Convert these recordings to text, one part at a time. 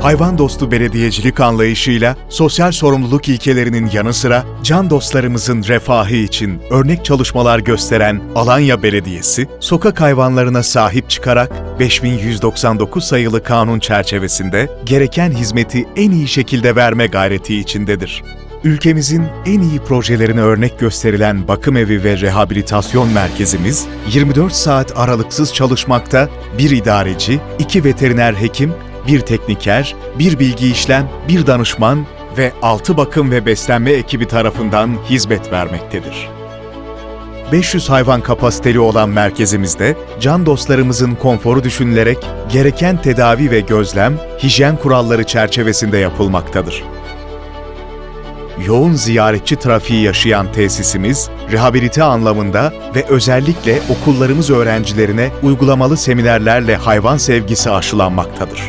Hayvan dostu belediyecilik anlayışıyla sosyal sorumluluk ilkelerinin yanı sıra can dostlarımızın refahı için örnek çalışmalar gösteren Alanya Belediyesi, sokak hayvanlarına sahip çıkarak 5199 sayılı kanun çerçevesinde gereken hizmeti en iyi şekilde verme gayreti içindedir. Ülkemizin en iyi projelerine örnek gösterilen bakım evi ve rehabilitasyon merkezimiz 24 saat aralıksız çalışmakta, bir idareci, iki veteriner hekim, bir tekniker, bir bilgi işlem, bir danışman ve 6 bakım ve beslenme ekibi tarafından hizmet vermektedir. 500 hayvan kapasiteli olan merkezimizde can dostlarımızın konforu düşünülerek gereken tedavi ve gözlem hijyen kuralları çerçevesinde yapılmaktadır. Yoğun ziyaretçi trafiği yaşayan tesisimiz, rehabilite anlamında ve özellikle okullarımız öğrencilerine uygulamalı seminerlerle hayvan sevgisi aşılanmaktadır.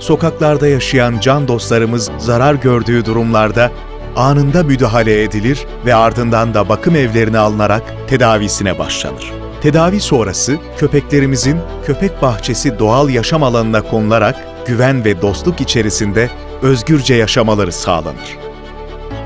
Sokaklarda yaşayan can dostlarımız zarar gördüğü durumlarda anında müdahale edilir ve ardından da bakım evlerine alınarak tedavisine başlanır. Tedavi sonrası köpeklerimizin köpek bahçesi doğal yaşam alanına konularak güven ve dostluk içerisinde özgürce yaşamaları sağlanır.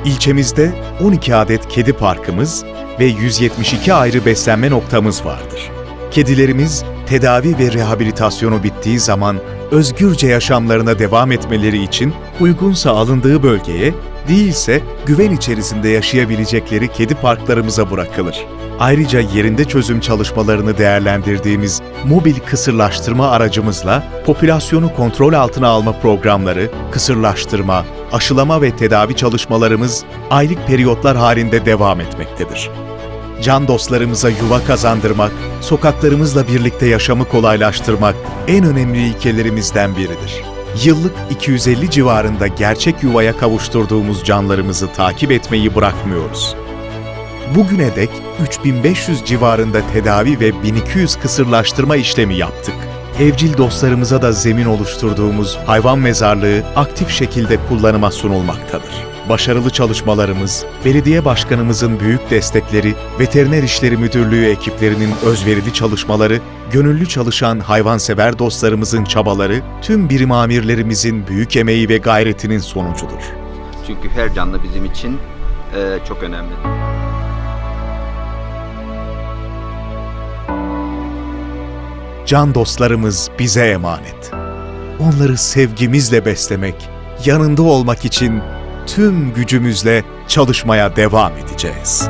İlçemizde 12 adet kedi parkımız ve 172 ayrı beslenme noktamız vardır. Kedilerimiz tedavi ve rehabilitasyonu bittiği zaman özgürce yaşamlarına devam etmeleri için uygunsa alındığı bölgeye, değilse güven içerisinde yaşayabilecekleri kedi parklarımıza bırakılır. Ayrıca yerinde çözüm çalışmalarını değerlendirdiğimiz mobil kısırlaştırma aracımızla popülasyonu kontrol altına alma programları, kısırlaştırma, aşılama ve tedavi çalışmalarımız aylık periyotlar halinde devam etmektedir. Can dostlarımıza yuva kazandırmak, sokaklarımızla birlikte yaşamı kolaylaştırmak en önemli ilkelerimizden biridir. Yıllık 250 civarında gerçek yuvaya kavuşturduğumuz canlarımızı takip etmeyi bırakmıyoruz. Bugüne dek 3500 civarında tedavi ve 1200 kısırlaştırma işlemi yaptık. Evcil dostlarımıza da zemin oluşturduğumuz hayvan mezarlığı aktif şekilde kullanıma sunulmaktadır. Başarılı çalışmalarımız, belediye başkanımızın büyük destekleri, Veteriner İşleri Müdürlüğü ekiplerinin özverili çalışmaları, gönüllü çalışan hayvansever dostlarımızın çabaları, tüm birim amirlerimizin büyük emeği ve gayretinin sonucudur. Çünkü her canlı bizim için eee, çok önemli. Can dostlarımız bize emanet. Onları sevgimizle beslemek, yanında olmak için tüm gücümüzle çalışmaya devam edeceğiz.